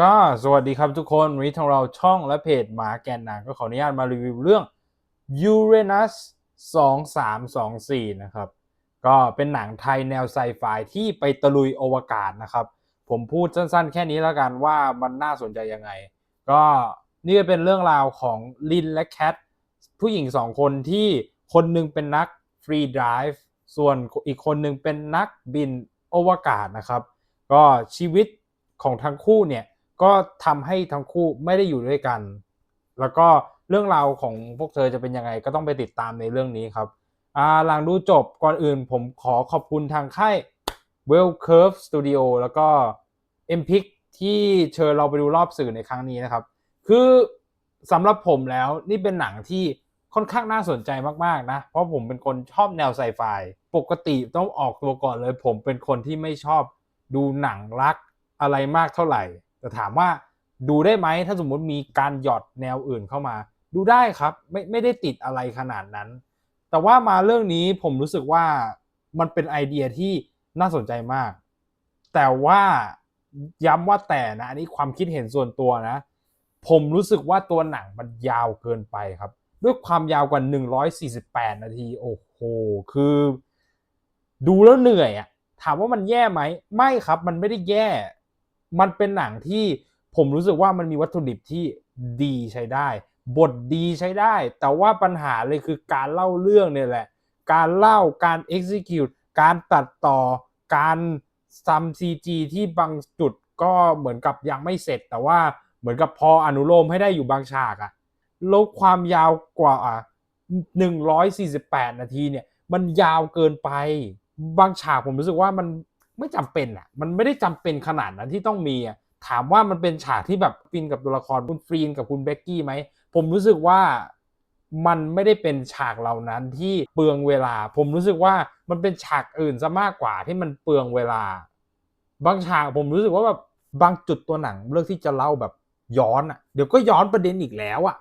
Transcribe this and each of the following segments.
ก็สวัสดีครับทุกคนวันนี้ทางเราช่องและเพจหมาแกนหนังก็ขออนุญาตมารีวิวเรื่อง Uranus 2324 นะครับ ก็เป็นหนังไทยแนวไซไฟที่ไปตะลุยอวกาศนะครับ ผมพูดสั้นๆ แค่นี้แล้วกันว่ามันน่าสนใจยังไง ก็นี่เป็นเรื่องราวของลินและแคทผู้หญิงสองคนที่คนหนึงเป็นนักฟรีไดฟ์ส่วนอีกคนหนึ่งเป็นนักบินอวกาศนะครับ ก็ชีวิตของทั้งคู่เนี่ย ก็ทำให้ทั้งคู่ไม่ได้อยู่ด้วยกัน แล้วก็เรื่องราวของพวกเธอจะเป็นยังไงก็ต้องไปติดตามในเรื่องนี้ครับอ่าหลังดูจบก่อนอื่นผมขอขอบคุณทางค่าย Well Curve Studio แล้วก็ m p i c ที่เชิญเราไปดูรอบสื่อในครั้งนี้นะครับ คือสำหรับผมแล้วนี่เป็นหนังที่ค่อนข้างน่าสนใจมากๆนะ เพราะผมเป็นคนชอบแนวไซไฟปกติต้องออกตัวก่อนเลย ผมเป็นคนที่ไม่ชอบดูหนังรักอะไรมากเท่าไหร่ แต่ถามว่าดูได้ไหมถ้าสมมุติมีการหยอดแนวอื่นเข้ามา ดูได้ครับไม่ไม่ได้ติดอะไรขนาดนั้น แต่ว่ามาเรื่องนี้ผมรู้สึกว่ามันเป็นไอเดียที่น่าสนใจมาก แต่ว่าย้ำว่าแต่นะอันนี้ความคิดเห็นส่วนตัวนะ ผมรู้สึกว่าตัวหนังมันยาวเกินไปครับ ด้วยความยาวกว่า 148 นาที โอ้โห คือ ดูแล้วเหนื่อยอะถามว่ามันแย่ไหม ไม่ครับ มันไม่ได้แย่ มันเป็นหนังที่ผมรู้สึกว่ามันมีวัตถุดิบที่ดีใช้ได้ บทดีใช้ได้ แต่ว่าปัญหาเลยคือการเล่าเรื่องเนี่ยแหละ การเล่าการ execute การตัดต่อการซัมซีจีที่บางจุดก็เหมือนกับยังไม่เสร็จ แต่ว่าเหมือนกับพออนุโลมให้ได้อยู่บางฉากอะแล้วความยาวกว่าอะ148 นาทีเนี่ย มันยาวเกินไป บางฉากผมรู้สึกว่ามัน ไม่จำเป็นอะ มันไม่ได้จำเป็นขนาดนั้นที่ต้องมีอะถามว่ามันเป็นฉากที่แบบฟินกับตัวละครคุณฟรีนกับคุณเบกกี้ไหมผมรู้สึกว่ามันไม่ได้เป็นฉากเหล่านั้นที่เปลืองเวลา ผมรู้สึกว่ามันเป็นฉากอื่นซะมากกว่าที่มันเปลืองเวลา บางฉากผมรู้สึกว่าแบบบางจุดตัวหนังเลือกที่จะเล่าแบบย้อนอะเดี๋ยวก็ย้อนประเด็นอีกแล้วอะ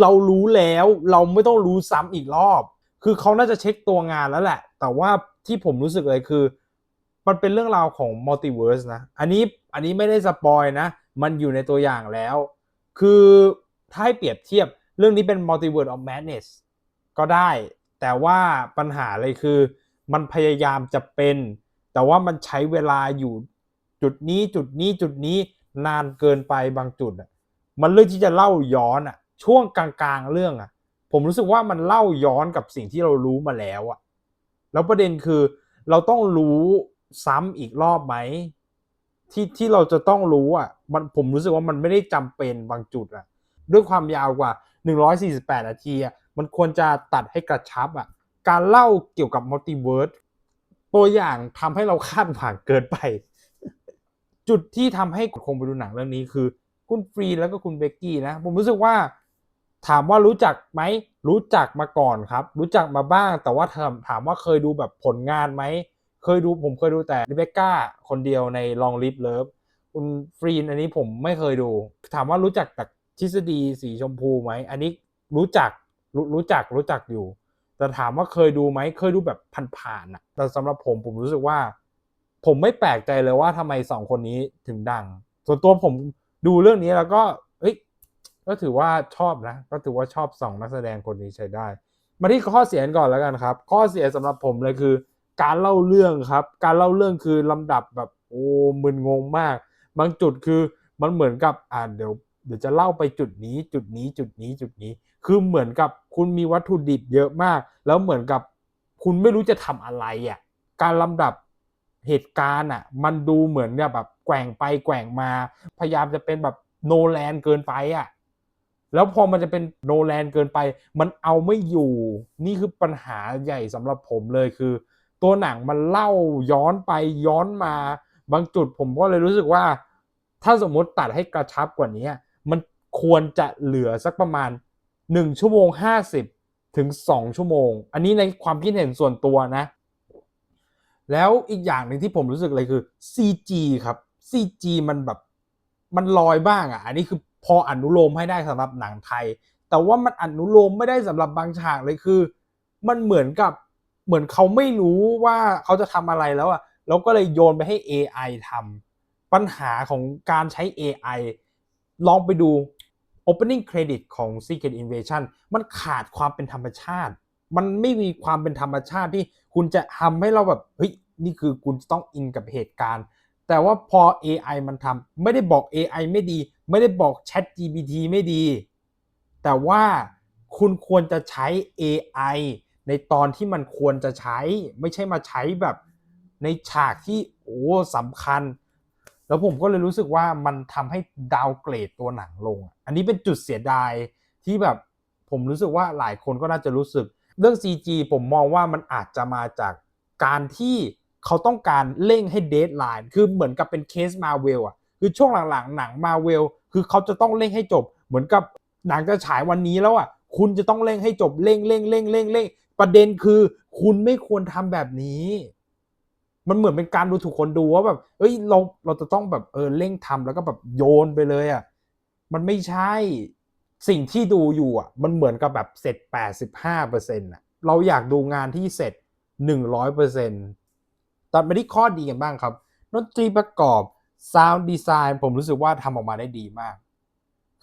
เรารู้แล้วเราไม่ต้องรู้ซ้ำอีกรอบ คือเขาน่าจะเช็คตัวงานแล้วแหละ แต่ว่าที่ผมรู้สึกเลยคือ มันเป็นเรื่องราวของมัลติเวิร์สนะ อันนี้อันนี้ไม่ได้สปอยนะ มันอยู่ในตัวอย่างแล้ว คือถ้าให้เปรียบเทียบเรื่องนี้เป็น Multiverse of Madness ก็ได้ แต่ว่าปัญหาเลยคือ มันพยายามจะเป็น แต่ว่ามันใช้เวลาอยู่จุดนี้จุดนี้จุดนี้นานเกินไปบางจุดอะมันเลือกที่จะเล่าย้อนอะ ช่วงกลางๆเรื่องอะ ผมรู้สึกว่ามันเล่าย้อนกับสิ่งที่เรารู้มาแล้วอะ แล้วประเด็นคือเราต้องรู้ ซ้ำอีกรอบไหมที่ที่เราจะต้องรู้อะมันผมรู้สึกว่ามันไม่ได้จำเป็นบางจุดอะ ด้วยความยาวกว่า 148 นาทีอะมันควรจะตัดให้กระชับอะการเล่าเกี่ยวกับมัลติเวิร์สตัวอย่างทำให้เราคาดหวังเกินไป จุดที่ทำให้คงไปดูหนังเรื่องนี้คือ คุณฟรีแล้วก็คุณเบกกี้นะ ผมรู้สึกว่า ถามว่ารู้จักไหม รู้จักมาก่อนครับ รู้จักมาบ้าง แต่ว่าถามถามว่าเคยดูแบบผลงานไหม เคยดูผมเคยดูแต่ริเบคก้าคนเดียวในลองลิฟเลิฟคุณฟรีนอันนี้ผมไม่เคยดู ถามว่ารู้จักจากทฤษฎีสีชมพูไหม อันนี้รู้จักรู้รู้จักรู้จักอยู่ แต่ถามว่าเคยดูไหมเคยดูแบบผ่านๆอะแต่สำหรับผมผมรู้สึกว่า ผมไม่แปลกใจเลยว่าทำไมสองคนนี้ถึงดัง ส่วนตัวผมดูเรื่องนี้แล้วก็เอ้ยก็ถือว่าชอบนะ ก็ถือว่าชอบสองนักแสดงคนนี้ใช้ได้ มาที่ข้อเสียก่อนแล้วกันครับ ข้อเสียสำหรับผมเลยคือ การเล่าเรื่องครับ การเล่าเรื่องคือลำดับแบบโอ้มึนงงมาก บางจุดคือมันเหมือนกับอ่าเดี๋ยวเดี๋ยวจะเล่าไปจุดนี้จุดนี้จุดนี้จุดนี้ คือเหมือนกับคุณมีวัตถุดิบเยอะมาก แล้วเหมือนกับคุณไม่รู้จะทำอะไรอะการลำดับเหตุการณ์อะ มันดูเหมือนแบบแกว่งไปแกว่งมา พยายามจะเป็นแบบโนแลนเกินไปอะแล้วพอมันจะเป็นโนแลนเกินไป มันเอาไม่อยู่ นี่คือปัญหาใหญ่สำหรับผมเลยคือ ตัวหนังมันเล่าย้อนไปย้อนมา บางจุดผมก็เลยรู้สึกว่า ถ้าสมมติตัดให้กระชับกว่านี้ มันควรจะเหลือสักประมาณ 1 ชั่วโมง 50 ถึง 2 ชั่วโมง อันนี้ในความคิดเห็นส่วนตัวนะ แล้วอีกอย่างหนึ่งที่ผมรู้สึกเลยคือ CG ครับ CG มันแบบมันลอยบ้างอะ อันนี้คือพออนุโลมให้ได้สำหรับหนังไทย แต่ว่ามันอนุโลมไม่ได้สำหรับบางฉากเลยคือ มันเหมือนกับ เหมือนเขาไม่รู้ว่าเขาจะทำอะไรแล้วอะแล้วก็เลยโยนไปให้ AI ทปัญหาของการใช้ AI ลองไปดู opening credit ของ Secret Invasion มันขาดความเป็นธรรมชาติ มันไม่มีความเป็นธรรมชาติที่คุณจะทำให้เราแบบเฮ้ยนี่คือคุณต้องอินกับเหตุการณ์ แต่ว่าพอ AI มันทำไม่ได้บอก AI ไม่ดี ไม่ได้บอก Chat GPT ไม่ดี แต่ว่าคุณควรจะใช้ AI ในตอนที่มันควรจะใช้ไม่ใช่มาใช้แบบในฉากที่โอ้สำคัญ แล้วผมก็เลยรู้สึกว่ามันทำให้ดาวเกรดตัวหนังลง อันนี้เป็นจุดเสียดายที่แบบผมรู้สึกว่าหลายคนก็น่าจะรู้สึก เรื่อง CG ผมมองว่ามันอาจจะมาจากการที่เขาต้องการเร่งให้เดทไลน์คือเหมือนกับเป็นเคสมาเวลอะคือช่วงหลังๆ หนังมาเวลคือเขาจะต้องเร่งให้จบ เหมือนกับหนังจะฉายวันนี้แล้วอะคุณจะต้องเร่งให้จบเร่งเร่งเร่งเร่งเร่ง ประเด็นคือคุณไม่ควรทำแบบนี้ มันเหมือนเป็นการดูถูกคนดูว่าแบบ เอ้ยเราเราจะต้องแบบเออเร่งทำแล้วก็แบบโยนไปเลยอะมันไม่ใช่สิ่งที่ดูอยู่อะ มันเหมือนกับแบบเสร็จ 85%อะเราอยากดูงานที่เสร็จ 100%ตัดมาที่ข้อดีกันบ้างครับดนตรีประกอบ Sound Design ผมรู้สึกว่าทำออกมาได้ดีมาก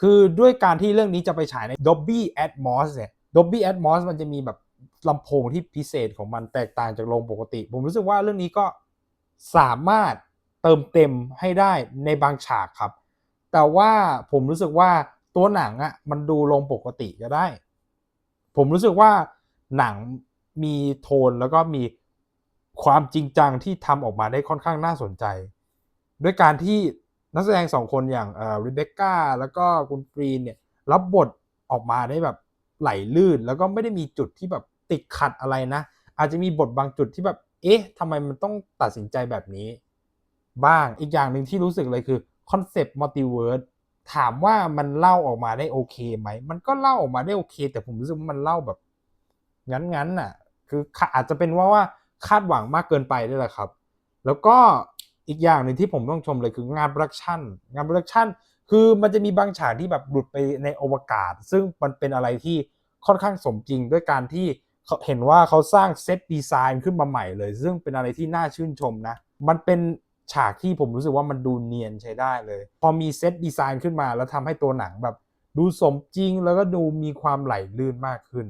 คือด้วยการที่เรื่องนี้จะไปฉายใน Dolby Atmos เนี่ย Dolby Atmos มันจะมีแบบ ลำโพงที่พิเศษของมันแตกต่างจากโรงปกติ ผมรู้สึกว่าเรื่องนี้ก็สามารถเติมเต็มให้ได้ในบางฉากครับ แต่ว่าผมรู้สึกว่าตัวหนังอะ่ะมันดูลงปกติก็ได้ ผมรู้สึกว่าหนังมีโทนแล้วก็มีความจริงจังที่ทำออกมาได้ค่อนข้างน่าสนใจ ด้วยการที่นักแสดงสองคนอย่างเอ่อริเบคก้าแล้วก็คุณฟรีนเนี่ยรับบทออกมาได้แบบไหลลื่น แล้วก็ไม่ได้มีจุดที่แบบ ติดขัดอะไรนะ อาจจะมีบทบางจุดที่แบบ เอ๊ะทำไมมันต้องตัดสินใจแบบนี้ บ้างอีกอย่างหนึ่งที่รู้สึกเลยคือคอนเซปต์มัลติเวิร์สถามว่ามันเล่าออกมาได้โอเคไหม มันก็เล่าออกมาได้โอเค แต่ผมรู้สึกว่ามันเล่าแบบ งั้นๆน่ะ คืออาจจะเป็นว่าว่าคาดหวังมากเกินไปด้วยแหละครับ แล้วก็อีกอย่างหนึ่งที่ผมต้องชมเลยคืองานโปรดักชันงานโปรดักชันคือมันจะมีบางฉากที่แบบหลุดไปในอวกาศ ซึ่งมันเป็นอะไรที่ค่อนข้างสมจริงด้วยการที่ เขาเห็นว่าเขาสร้างเซตดีไซน์ขึ้นมาใหม่เลย ซึ่งเป็นอะไรที่น่าชื่นชมนะ มันเป็นฉากที่ผมรู้สึกว่ามันดูเนียนใช้ได้เลย พอมีเซตดีไซน์ขึ้นมาแล้วทำให้ตัวหนังแบบ ดูสมจริงแล้วก็ดูมีความไหลลื่นมากขึ้น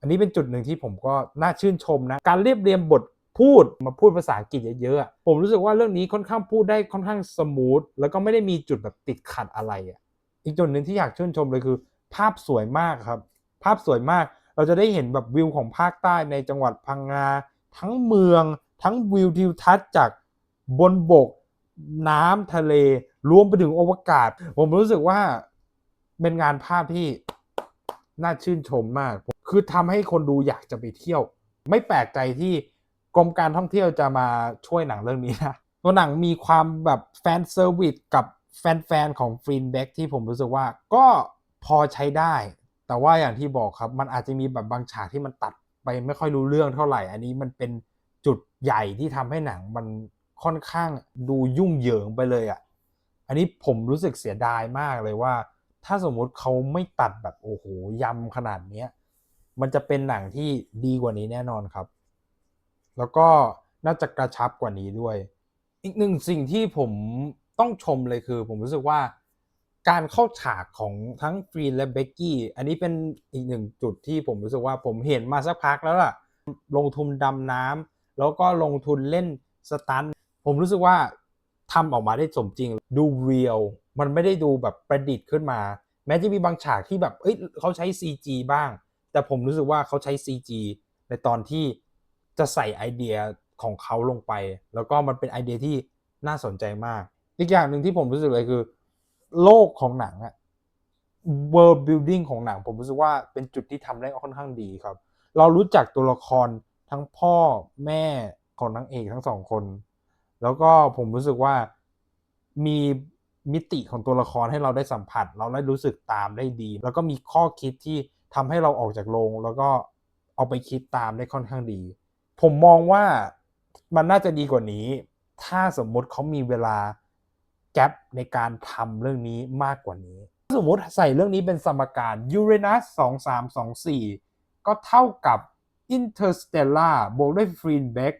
อันนี้เป็นจุดหนึ่งที่ผมก็น่าชื่นชมนะ การเรียบเรียงบทพูดมาพูดภาษาอังกฤษเยอะๆ ผมรู้สึกว่าเรื่องนี้ค่อนข้างพูดได้ค่อนข้างสมูทแล้วก็ไม่ได้มีจุดแบบติดขัดอะไรอะ อีกจุดหนึ่งที่อยากชื่นชมเลยคือ ภาพสวยมากครับ ภาพสวยมาก เราจะได้เห็นแบบวิวของภาคใต้ในจังหวัดพังงา ทั้งเมือง ทั้งวิวทิวทัศน์จากบนบก น้ำทะเล รวมไปถึงอวกาศ ผมรู้สึกว่าเป็นงานภาพที่น่าชื่นชมมาก คือทำให้คนดูอยากจะไปเที่ยว ไม่แปลกใจที่กรมการท่องเที่ยวจะมาช่วยหนังเรื่องนี้นะตัวหนังมีความแบบแฟนเซอร์วิสกับแฟนๆของฟรีนแบ็กที่ผมรู้สึกว่าก็พอใช้ได้ แต่ว่าอย่างที่บอกครับมันอาจจะมีแบบบางฉากที่มันตัดไปไม่ค่อยรู้เรื่องเท่าไหร่ อันนี้มันเป็นจุดใหญ่ที่ทำให้หนังมันค่อนข้างดูยุ่งเหยิงไปเลยอะ่ะ อันนี้ผมรู้สึกเสียดายมากเลยว่า ถ้าสมมุติเขาไม่ตัดแบบโอ้โหยำขนาดเนี้ยมันจะเป็นหนังที่ดีกว่านี้แน่นอนครับ แล้วก็น่าจะกระชับกว่านี้ด้วย อีกหนึ่งสิ่งที่ผมต้องชมเลยคือ ผมรู้สึกว่า การเข้าฉากของทั้งฟรีนและเบกกี้อันนี้เป็นอีกหนึ่งจุดที่ผมรู้สึกว่าผมเห็นมาสักพักแล้วล่ะ ลงทุนดำน้ำแล้วก็ลงทุนเล่นสตันผมรู้สึกว่าทำออกมาได้สมจริง ดูเรียลมันไม่ได้ดูแบบประดิษฐ์ขึ้นมา แม้จะมีบางฉากที่แบบเอ้ยเขาใช้ CG บ้าง แต่ผมรู้สึกว่าเขาใช้ CG ในตอนที่จะใส่ไอเดียของเขาลงไป แล้วก็มันเป็นไอเดียที่น่าสนใจมาก อีกอย่างหนึ่งที่ผมรู้สึกเลยคือ โลกของหนังอะ world building ของหนัง ผมรู้สึกว่าเป็นจุดที่ทำได้ค่อนข้างดีครับ เรารู้จักตัวละครทั้งพ่อแม่ของนางเอกทั้งสองคน แล้วก็ผมรู้สึกว่ามีมิติของตัวละครให้เราได้สัมผัส เราได้รู้สึกตามได้ดี แล้วก็มีข้อคิดที่ทำให้เราออกจากโรงแล้วก็เอาไปคิดตามได้ค่อนข้างดี ผมมองว่ามันน่าจะดีกว่านี้ ถ้าสมมติเขามีเวลา แกลบในการทำเรื่องนี้มากกว่านี้ สมมติใส่เรื่องนี้เป็นสมการ Uranus 2324 ก็เท่ากับ Interstellar บวกด้วย f r e e n b e c k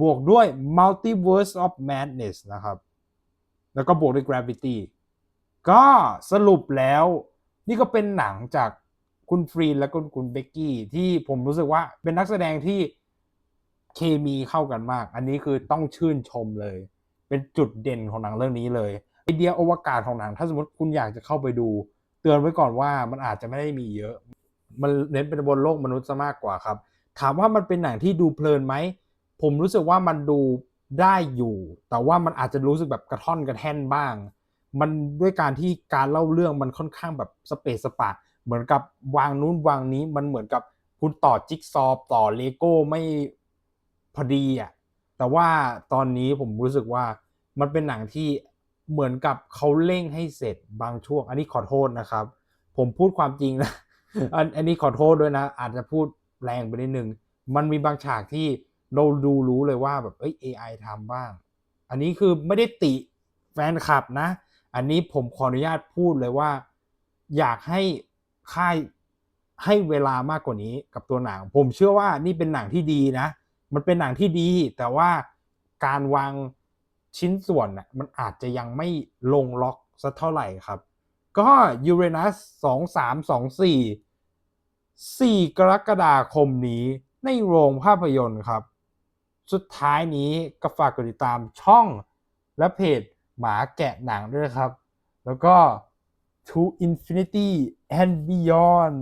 บวกด้วย Multiverse of Madness นะครับ แล้วก็บวกด้วย gravity ก็สรุปแล้วนี่ก็เป็นหนังจากคุณฟรีนและคุณคุณเบกกี้ที่ผมรู้สึกว่าเป็นนักแสดงที่เคมีเข้ากันมาก อันนี้คือต้องชื่นชมเลย เป็นจุดเด่นของหนังเรื่องนี้เลยไอเดียอวกาศของหนัง ถ้าสมมติคุณอยากจะเข้าไปดู เตือนไว้ก่อนว่ามันอาจจะไม่ได้มีเยอะ มันเน้นเป็นบนโลกมนุษย์ซะมากกว่าครับ ถามว่ามันเป็นหนังที่ดูเพลินไหม ผมรู้สึกว่ามันดูได้อยู่ แต่ว่ามันอาจจะรู้สึกแบบกระท่อนกระแท่นบ้าง มันด้วยการที่การเล่าเรื่องมันค่อนข้างแบบสเปซสปะ เหมือนกับวางนู้นวางนี้ มันเหมือนกับคุณต่อจิ๊กซอว์ต่อเลโก้ไม่พอดีอะ แต่ว่าตอนนี้ผมรู้สึกว่ามันเป็นหนังที่เหมือนกับเขาเร่งให้เสร็จบางช่วง อันนี้ขอโทษนะครับ ผมพูดความจริงนะอันอันนี้ขอโทษด้วยนะ อาจจะพูดแรงไปนิดนึง มันมีบางฉากที่เราดูรู้เลยว่าแบบเอ้ย AI ทำบ้าง อันนี้คือไม่ได้ติแฟนคลับนะ อันนี้ผมขออนุญาตพูดเลยว่า อยากให้ค่ายให้เวลามากกว่านี้กับตัวหนัง ผมเชื่อว่านี่เป็นหนังที่ดีนะ มันเป็นหนังที่ดี แต่ว่าการวางชิ้นส่วนน่ะมันอาจจะยังไม่ลงล็อกสักเท่าไหร่ครับ ก็ยูเรนัสสองสามสองสี่สี่กรกฎาคมนี้ในโรงภาพยนตร์ครับ สุดท้ายนี้ก็ฝากกดติดตามช่องและเพจหมาแกะหนังด้วยนะครับ แล้วก็ To Infinity and Beyond